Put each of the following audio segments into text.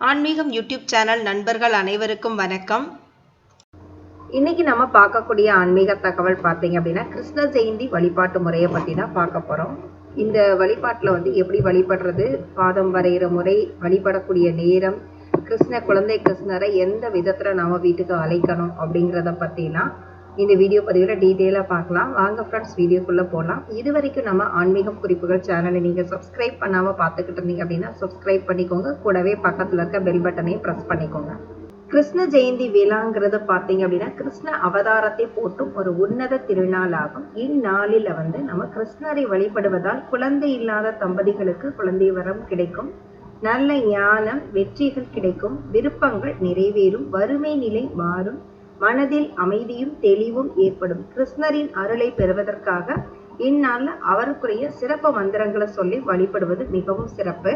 ஆன்மீகம் YouTube channel நண்பர்கள் அனைவருக்கும் வணக்கம். இன்னைக்கு நம்ம பார்க்கக்கூடிய ஆன்மீக தகவல் பார்த்தீங்க அப்படின்னா கிருஷ்ண ஜெயந்தி வழிபாட்டு முறையை பற்றி தான் பார்க்க போகிறோம் இந்த வழிபாட்டில் வந்து எப்படி வழிபடுறது பாதம் வரைகிற முறை வழிபடக்கூடிய நேரம் கிருஷ்ண குழந்தை கிருஷ்ணரை எந்த விதத்தில் நம்ம வீட்டுக்கு அழைக்கணும் அப்படிங்கிறத பற்றிலாம் இந்த வீடியோ பதிவில் டீட்டெயிலாக பார்க்கலாம். வாங்க ஃப்ரெண்ட்ஸ் வீடியோக்குள்ளே போகலாம் இது வரைக்கும் நம்ம ஆன்மீகம் குறிப்புகள் சேனலை நீங்கள் சப்ஸ்கிரைப் பண்ணாமல் பார்த்துக்கிட்டு இருந்தீங்க அப்படின்னா சப்ஸ்கிரைப் பண்ணிக்கோங்க. கூடவே பக்கத்தில் இருக்க பெல் பட்டனையும் ப்ரெஸ் பண்ணிக்கோங்க. கிருஷ்ண ஜெயந்தி விழாங்கிறத பார்த்தீங்க அப்படின்னா கிருஷ்ண அவதாரத்தை போட்டும் ஒரு உன்னத திருநாளாகும். இந்நாளில் வந்து நம்ம கிருஷ்ணரை வழிபடுவதால் குழந்தை இல்லாத தம்பதிகளுக்கு குழந்தை வரம் கிடைக்கும். நல்ல ஞானம் வெற்றிகள் கிடைக்கும். விருப்பங்கள் நிறைவேறும். வறுமை நிலை மாறும். மனதில் அமைதியும் தெளிவும் ஏற்படும். கிருஷ்ணரின் அருளை பெறுவதற்காக இந்நாளில் அவருக்குரிய சிறப்பு மந்திரங்களை சொல்லி வழிபடுவது மிகவும் சிறப்பு.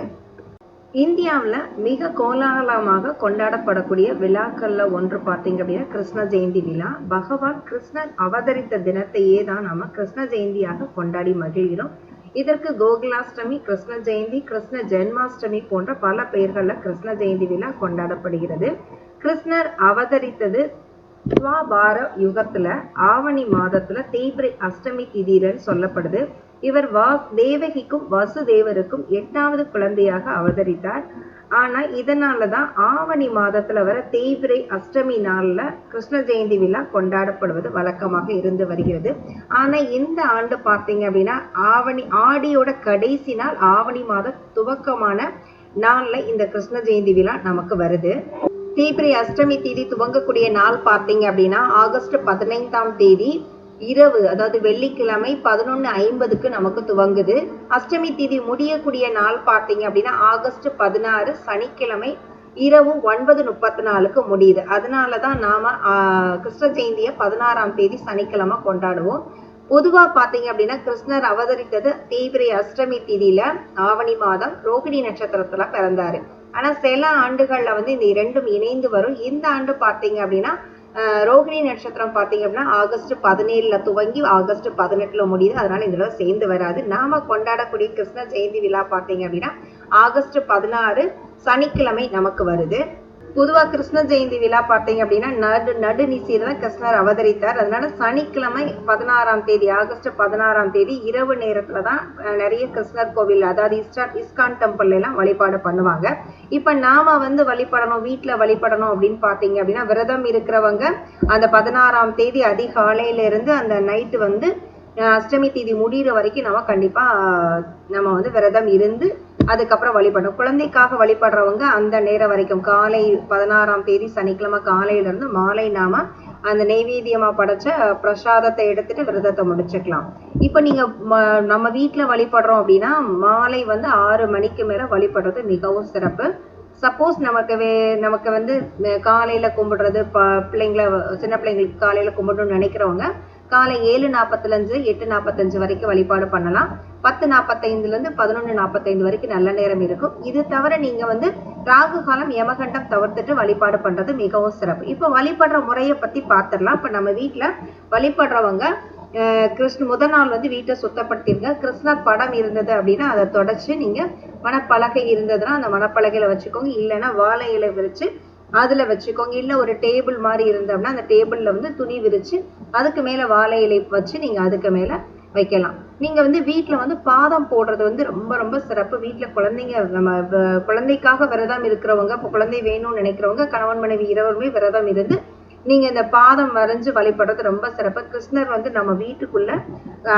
இந்தியாவில் மிக கோலாகலமாக கொண்டாடப்படக்கூடிய விழாக்கள்ல ஒன்று பார்த்தீங்க அப்படின்னா கிருஷ்ண ஜெயந்தி விழா. பகவான் கிருஷ்ணன் அவதரித்த தினத்தையே தான் நாம கிருஷ்ண ஜெயந்தியாக கொண்டாடி மகிழ்கிறோம். இதற்கு கோகுலாஷ்டமி கிருஷ்ண ஜெயந்தி கிருஷ்ண ஜென்மாஷ்டமி போன்ற பல பெயர்கள்ல கிருஷ்ண ஜெயந்தி விழா கொண்டாடப்படுகிறது. கிருஷ்ணர் அவதரித்தது துவாபார யுகத்துல ஆவணி மாதத்துல தேய்பிரை அஷ்டமி திதிரன்னு சொல்லப்படுது. இவர் வா தேவகிக்கும் வசுதேவருக்கும் எட்டாவது குழந்தையாக அவதரித்தார். ஆனா இதனாலதான் ஆவணி மாதத்துல வர தேய்பிரை அஷ்டமி நாள்ல கிருஷ்ண ஜெயந்தி விழா கொண்டாடப்படுவது வழக்கமாக இருந்து வருகிறது. ஆனா இந்த ஆண்டு பார்த்தீங்க அப்படின்னா ஆவணி ஆடியோட கடைசி நாள் ஆவணி மாத துவக்கமான நாள்ல இந்த கிருஷ்ண ஜெயந்தி விழா நமக்கு வருது. தேய்பிரை அஷ்டமி தேதி துவங்கக்கூடிய நாள் பார்த்தீங்க அப்படின்னா ஆகஸ்ட் பதினைந்தாம் தேதி இரவு அதாவது வெள்ளிக்கிழமை பதினொன்று ஐம்பதுக்கு நமக்கு துவங்குது. அஷ்டமி தேதி முடியக்கூடிய நாள் பார்த்தீங்க அப்படின்னா ஆகஸ்ட் பதினாறு சனிக்கிழமை இரவு ஒன்பது முப்பத்தி நாலுக்கு முடியுது. அதனால தான் நாம கிருஷ்ண ஜெயந்தியை பதினாறாம் தேதி சனிக்கிழமை கொண்டாடுவோம். பொதுவா பாத்தீங்க அப்படின்னா கிருஷ்ணர் அவதரித்தது தீபிரை அஷ்டமி திதியில ஆவணி மாதம் ரோகிணி நட்சத்திரத்துல பிறந்தாரு. ஆனா சில ஆண்டுகள்ல வந்து இந்த இரண்டும் இணைந்து வரும். இந்த ஆண்டு பாத்தீங்க அப்படின்னா ரோகிணி நட்சத்திரம் பார்த்தீங்க அப்படின்னா ஆகஸ்ட் பதினேழுல துவங்கி ஆகஸ்ட் பதினெட்டுல முடியுது. அதனால இதெல்லாம் சேர்ந்து வராது. நாம கொண்டாடக்கூடிய கிருஷ்ண ஜெயந்தி விழா பார்த்தீங்க அப்படின்னா ஆகஸ்ட் பதினாறு சனிக்கிழமை நமக்கு வருது. பொதுவாக கிருஷ்ண ஜெயந்தி விழா பார்த்தீங்க அப்படின்னா நடு நடு நிசையில தான் கிருஷ்ணர் அவதரித்தார். அதனால சனிக்கிழமை பதினாறாம் தேதி ஆகஸ்ட் பதினாறாம் தேதி இரவு நேரத்துல தான் நிறைய கிருஷ்ணர் கோவில் அதாவது இஸ்டா இஸ்கான் டெம்பிள் எல்லாம் வழிபாடு பண்ணுவாங்க. இப்ப நாம வந்து வழிபடணும் வீட்டுல வழிபடணும் அப்படின்னு பாத்தீங்க அப்படின்னா விரதம் இருக்கிறவங்க அந்த பதினாறாம் தேதி அதிகாலையில இருந்து அந்த நைட்டு வந்து அஷ்டமி தேதி முடிகிற வரைக்கும் நம்ம கண்டிப்பா நம்ம வந்து விரதம் இருந்து அதுக்கப்புறம் வழிபடணும். குழந்தைக்காக வழிபடுறவங்க அந்த நேரம் வரைக்கும் காலை பதினாறாம் தேதி சனிக்கிழமை காலையில இருந்து மாலை நாம அந்த நெய்வேத்தியமா படைச்ச பிரசாதத்தை எடுத்துட்டு விரதத்தை முடிச்சுக்கலாம். இப்போ நீங்க நம்ம வீட்டுல வழிபடுறோம் அப்படின்னா மாலை வந்து ஆறு மணிக்கு மேல வழிபடுறது மிகவும் சிறப்பு. சப்போஸ் நமக்கு வே நமக்கு வந்து காலையில கும்பிடுறது ப பிள்ளைங்களை சின்ன பிள்ளைங்களுக்கு காலையில கும்பிடணும்னு நினைக்கிறவங்க காலை ஏழு நாற்பத்தஞ்சு எட்டு நாற்பத்தஞ்சு வரைக்கும் வழிபாடு பண்ணலாம். பத்து நாற்பத்தைந்துல இருந்து பதினொன்று நாற்பத்தைந்து வரைக்கும் நல்ல நேரம் இருக்கும். இது தவிர நீங்க வந்து ராகு காலம் யமகண்டம் தவிர்த்துட்டு வழிபாடு பண்றது மிகவும் சிறப்பு. இப்போ வழிபடுற முறையை பத்தி பார்த்துடலாம் இப்போ நம்ம வீட்டில் வழிபடுறவங்க கிருஷ்ண முதல் நாள் வந்து வீட்டை சுத்தப்படுத்திருங்க கிருஷ்ணர் படம் இருந்தது அப்படின்னா அதை தொடச்சு நீங்க மணப்பலகை இருந்ததுன்னா அந்த மணப்பலகையில் வச்சுக்கோங்க. இல்லைன்னா வாழை இலை விரிச்சு அதுல வச்சுக்கோங்க. இல்ல ஒரு டேபிள் மாதிரி இருந்தோம்னா அந்த டேபிள்ல வந்து துணி விரிச்சு அதுக்கு மேல வாழை இலை வச்சு நீங்க அதுக்கு மேல வைக்கலாம். நீங்க வந்து வீட்டுல வந்து பாதம் போடுறது வந்து ரொம்ப ரொம்ப சிறப்பு. வீட்டுல குழந்தைங்க நம்ம குழந்தைக்காக விரதம் இருக்கிறவங்க இப்போ குழந்தை வேணும்னு நினைக்கிறவங்க கணவன் மனைவி இருவருமே விரதம் இருந்து நீங்க இந்த பாதம் வரைஞ்சு வழிபடுறது ரொம்ப சிறப்பு. கிருஷ்ணர் வந்து நம்ம வீட்டுக்குள்ள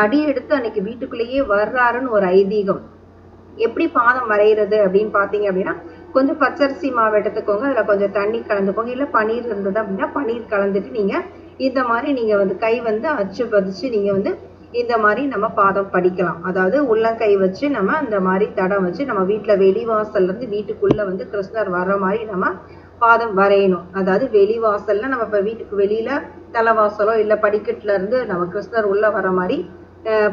அடி எடுத்து அன்னைக்கு வீட்டுக்குள்ளேயே வர்றாருன்னு ஒரு ஐதீகம். எப்படி பாதம் வரைகிறது அப்படின்னு பாத்தீங்க அப்படின்னா கொஞ்சம் பச்சரிசி மாவு எடுத்துக்கோங்க அதுல கொஞ்சம் தண்ணி கலந்துக்கோங்க. இல்லை பன்னீர் இருந்தது அப்படின்னா பன்னீர் கலந்துட்டு நீங்க இந்த மாதிரி நீங்க வந்து கை வந்து அச்சு பதிச்சு நீங்க வந்து இந்த மாதிரி நம்ம பாதம் படிக்கலாம். அதாவது உள்ளங்கை வச்சு நம்ம இந்த மாதிரி தடம் வச்சு நம்ம வீட்டில் வெளிவாசல்லேருந்து வீட்டுக்குள்ளே வந்து கிருஷ்ணர் வர்ற மாதிரி நம்ம பாதம் வரையணும். அதாவது வெளிவாசல்ல நம்ம இப்போ வீட்டுக்கு வெளியில தலைவாசலோ இல்லை படிக்கட்டுல இருந்து நம்ம கிருஷ்ணர் உள்ள வர மாதிரி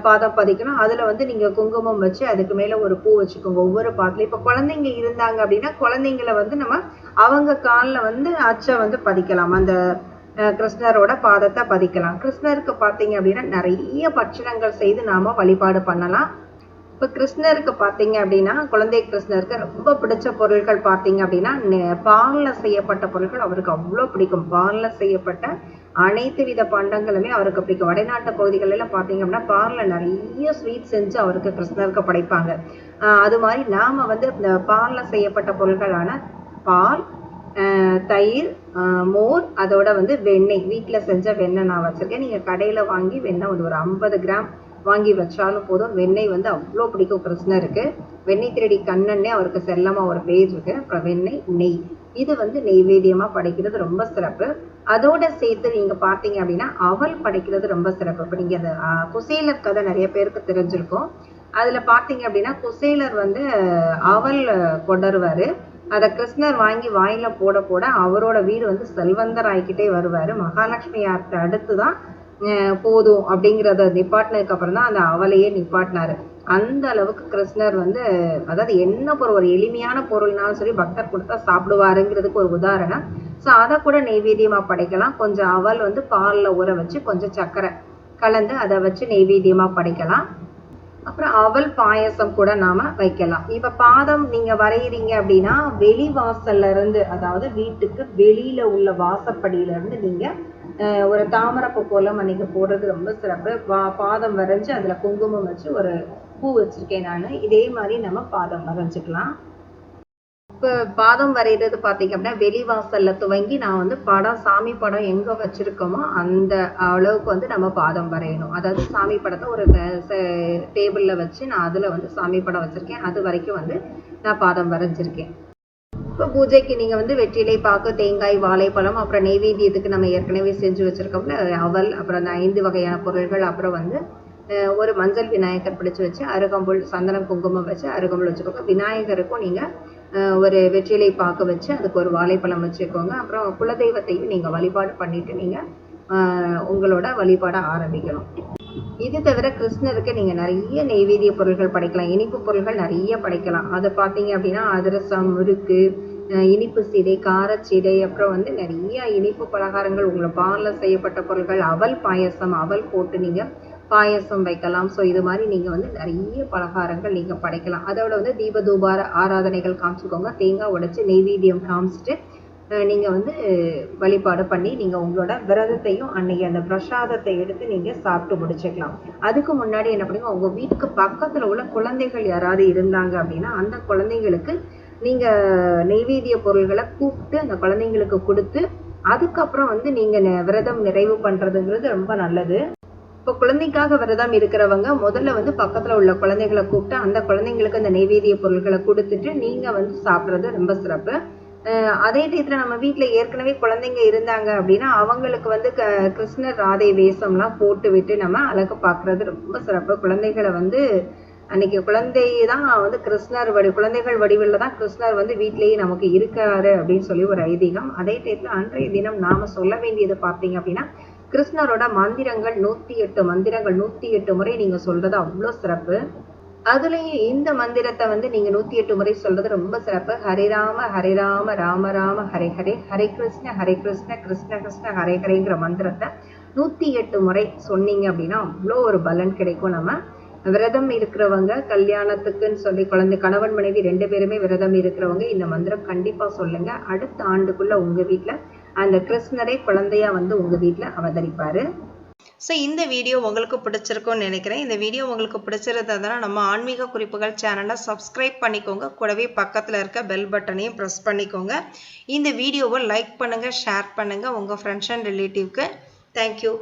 பாதம் பதிக்கணும். அதுல வந்து நீங்க குங்குமம் வச்சு அதுக்கு மேல ஒரு பூ வச்சுக்கோங்க. ஒவ்வொரு பாத்திலையும் இப்ப குழந்தைங்க இருந்தாங்க அப்படின்னா குழந்தைங்கள வந்து நம்ம அவங்க காலில் வந்து அச்சை வந்து பதிக்கலாம். அந்த கிருஷ்ணரோட பாதத்தை பதிக்கலாம். கிருஷ்ணருக்கு பார்த்தீங்க அப்படின்னா நிறைய பட்சணங்கள் செய்து நாம வழிபாடு பண்ணலாம். இப்போ கிருஷ்ணருக்கு பார்த்தீங்க அப்படின்னா குழந்தை கிருஷ்ணருக்கு ரொம்ப பிடிச்ச பொருட்கள் பார்த்தீங்க அப்படின்னா பாலில் பால்ல செய்யப்பட்ட பொருட்கள் அவருக்கு அவ்வளோ பிடிக்கும். பால்ல செய்யப்பட்ட அனைத்து வித பண்டங்களுமே அவருக்கு பிடிக்கும். வடநாட்டு பகுதிகளில் பார்த்தீங்க அப்படின்னா பாலில் நிறைய ஸ்வீட் செஞ்சு அவருக்கு கிருஷ்ணருக்கு படைப்பாங்க. ஆஹ் அது மாதிரி நாம வந்து இந்த பாலில் செய்யப்பட்ட பொருட்களான பால் தயிர் மோர் அதோட வந்து வெண்ணெய். வீட்டில் செஞ்ச வெண்ணெய் நான் வச்சுருக்கேன். நீங்கள் கடையில் வாங்கி வெண்ணெய் வந்து ஒரு ஐம்பது கிராம் வாங்கி வச்சாலும் போதும். வெண்ணெய் வந்து அவ்வளோ பிடிக்கும். கிருஷ்ணருக்கு வெண்ணெய் திருடி கண்ணன்னே அவருக்கு செல்லமாக ஒரு பேர் இருக்கு. அப்புறம் வெண்ணெய் நெய். இது வந்து நெய்வேத்தியமாக படைக்கிறது ரொம்ப சிறப்பு. அதோட சேர்த்து நீங்கள் பார்த்தீங்க அப்படின்னா அவல் படைக்கிறது ரொம்ப சிறப்பு. இப்போ நீங்கள் அந்த குசேலர் கதை நிறைய பேருக்கு தெரிஞ்சிருக்கும். அதில் பார்த்தீங்க அப்படின்னா குசேலர் வந்து அவல் ஆஹ், அதை கிருஷ்ணர் வாங்கி வாயில போட போட அவரோட வீடு வந்து செல்வந்தர் ஆகிக்கிட்டே வருவாரு. மகாலட்சுமி யார்கிட்ட அடுத்து தான் போதும் அப்படிங்கிறத நிப்பாட்டினதுக்கு அப்புறம் தான் அந்த அவலையே நிப்பாட்டினாரு. அந்த அளவுக்கு கிருஷ்ணர் வந்து அதாவது என்ன பொருள் ஒரு எளிமையான பொருள்னாலும் சரி பக்தர் கொடுத்தா சாப்பிடுவாருங்கிறதுக்கு ஒரு உதாரணம். ஸோ அதை கூட நெய்வேத்தியமா படைக்கலாம். கொஞ்சம் அவல் வந்து பால்ல ஊற வச்சு கொஞ்சம் சர்க்கரை கலந்து அதை வச்சு நெய்வேத்தியமா படைக்கலாம். அப்புறம் அவல் பாயசம் கூட நாம வைக்கலாம். இப்ப பாதம் நீங்க வரைகிறீங்க அப்படின்னா வெளி வாசல்ல இருந்து அதாவது வீட்டுக்கு வெளியில உள்ள வாசப்படியில இருந்து நீங்க ஒரு தாமரைப்பூ கோலம் அன்னைக்கு போடுறது ரொம்ப சிறப்பு. வா- பாதம் வரைஞ்சு அதுல குங்குமம் வச்சு ஒரு பூ வச்சிருக்கேன் நான். இதே மாதிரி நம்ம பாதம் வரைஞ்சுக்கலாம். இப்போ பாதம் வரைகிறது பார்த்தீங்க அப்படின்னா வெளிவாசல்ல துவங்கி நான் வந்து படம் சாமி படம் எங்க வச்சிருக்கோமோ அந்த அளவுக்கு வந்து நம்ம பாதம் வரையணும். அதாவது சாமி படத்தை ஒரு டேபிளில் வச்சு நான் அதுல வந்து சாமி படம் வச்சிருக்கேன். அது வரைக்கும் வந்து நான் பாதம் வரைஞ்சிருக்கேன். இப்போ பூஜைக்கு நீங்க வந்து வெற்றிலை பாக்கு தேங்காய் வாழைப்பழம் அப்புறம் நெய்வேத்தியத்துக்கு நம்ம ஏற்கனவே செஞ்சு வச்சிருக்கோம்ல அவல் அப்புறம் அந்த ஐந்து வகையான பொருள்கள் அப்புறம் வந்து அஹ், ஒரு மஞ்சள் விநாயகர் பிடிச்சு வச்சு அருகம்புல் சந்தனம் குங்குமம் வச்சு அருகம்புல் வச்சுக்கோங்க விநாயகருக்கும் நீங்க ஒரு வெற்றிலை பாக்கு வச்சு அதுக்கு ஒரு வாழைப்பழம் வச்சுக்கோங்க. அப்புறம் குலதெய்வத்தையும் நீங்க வழிபாடு பண்ணிட்டு நீங்க உங்களோட வழிபாட ஆரம்பிக்கணும். இது தவிர கிருஷ்ணருக்கு நீங்க நிறைய நெய்வேதிய பொருட்கள் படைக்கலாம். இனிப்பு பொருட்கள் நிறைய படைக்கலாம். அதை பார்த்தீங்க அப்படின்னா அதிரசம் முறுக்கு அஹ் இனிப்பு சீடை காரச்சீடை அப்புறம் வந்து நிறைய இனிப்பு பலகாரங்கள் உங்களை பாலில் செய்யப்பட்ட பொருட்கள் அவல் பாயசம் அவல் போட்டு நீங்க பாயசம் வைக்கலாம். ஸோ இது மாதிரி நீங்கள் வந்து நிறைய பலகாரங்கள் நீங்கள் படைக்கலாம். அதோட வந்து தீப தூபார ஆராதனைகள் காமிச்சுக்கோங்க. தேங்காய் உடைச்சி நெய்வேத்தியம் காமிச்சிட்டு நீங்கள் வந்து வழிபாடு பண்ணி நீங்கள் உங்களோட விரதத்தையும் அன்னைக்கு அந்த பிரசாதத்தை எடுத்து நீங்கள் சாப்பிட்டு முடிச்சுக்கலாம். அதுக்கு முன்னாடி என்ன பண்ணுங்க உங்கள் வீட்டுக்கு பக்கத்தில் உள்ள குழந்தைகள் யாராவது இருந்தாங்க அப்படின்னா அந்த குழந்தைங்களுக்கு நீங்கள் நெய்வேத்திய பொருள்களை கூப்பிட்டு அந்த குழந்தைங்களுக்கு கொடுத்து அதுக்கப்புறம் வந்து நீங்கள் நெ- விரதம் நிறைவு பண்ணுறதுங்கிறது ரொம்ப நல்லது. இப்போ குழந்தைக்காக விரதம் இருக்கிறவங்க முதல்ல வந்து பக்கத்துல உள்ள குழந்தைகளை கூப்பிட்டு அந்த குழந்தைங்களுக்கு அந்த நெய்வேதிய பொருட்களை கொடுத்துட்டு நீங்க வந்து சாப்பிடுறது ரொம்ப சிறப்பு. அதே டயத்துல நம்ம வீட்டுல ஏற்கனவே குழந்தைங்க இருந்தாங்க அப்படின்னா அவங்களுக்கு வந்து க கிருஷ்ணர் ராதை வேஷம்லாம் போட்டு விட்டு நம்ம அழகு பார்க்கறது ரொம்ப சிறப்பு. குழந்தைகளை வந்து அன்னைக்கு குழந்தை தான் வந்து கிருஷ்ணர் வடி குழந்தைகள் வடிவில் தான் கிருஷ்ணர் வந்து வீட்டிலேயே நமக்கு இருக்காரு அப்படின்னு சொல்லி ஒரு ஐதீகம். அதே டயத்துல அன்றைய தினம் நாம சொல்ல வேண்டியது பார்த்தீங்க அப்படின்னா கிருஷ்ணரோட மந்திரங்கள் நூத்தி எட்டு மந்திரங்கள் நூத்தி எட்டு முறை நீங்க சொல்றது அவ்வளோ சிறப்பு. அதுலயும் இந்த மந்திரத்தை வந்து நீங்க நூத்தி எட்டு முறை சொல்றது ரொம்ப சிறப்பு. ஹரிராம ஹரிராம ராம ராம ஹரே ஹரே ஹரே கிருஷ்ண ஹரே கிருஷ்ண கிருஷ்ண கிருஷ்ண ஹரே ஹரேங்கிற மந்திரத்தை நூத்தி எட்டு முறை சொன்னீங்க அப்படின்னா அவ்வளோ ஒரு பலன் கிடைக்கும் நம்ம. விரதம் இருக்கிறவங்க கல்யாணத்துக்குன்னு சொல்லி குழந்தை கணவன் மனைவி ரெண்டு பேருமே விரதம் இருக்கிறவங்க இந்த மந்திரம் கண்டிப்பா சொல்லுங்க. அடுத்த ஆண்டுக்குள்ள உங்க வீட்டுல அந்த கிருஷ்ணரே குழந்தையா வந்து உங்க வீட்டில் அவதரிப்பாரு. ஸோ இந்த வீடியோ உங்களுக்கு பிடிச்சிருக்கும்னு நினைக்கிறேன். இந்த வீடியோ உங்களுக்கு பிடிச்சிருந்ததுன்னா நம்ம ஆன்மீக குறிப்புகள் சேனலை சப்ஸ்கிரைப் பண்ணிக்கோங்க. கூடவே பக்கத்தில் இருக்க பெல் பட்டனையும் ப்ரெஸ் பண்ணிக்கோங்க. இந்த வீடியோவை லைக் பண்ணுங்கள் ஷேர் பண்ணுங்கள் உங்கள் ஃப்ரெண்ட்ஸ் அண்ட் ரிலேட்டிவ்க்கு தேங்க்யூ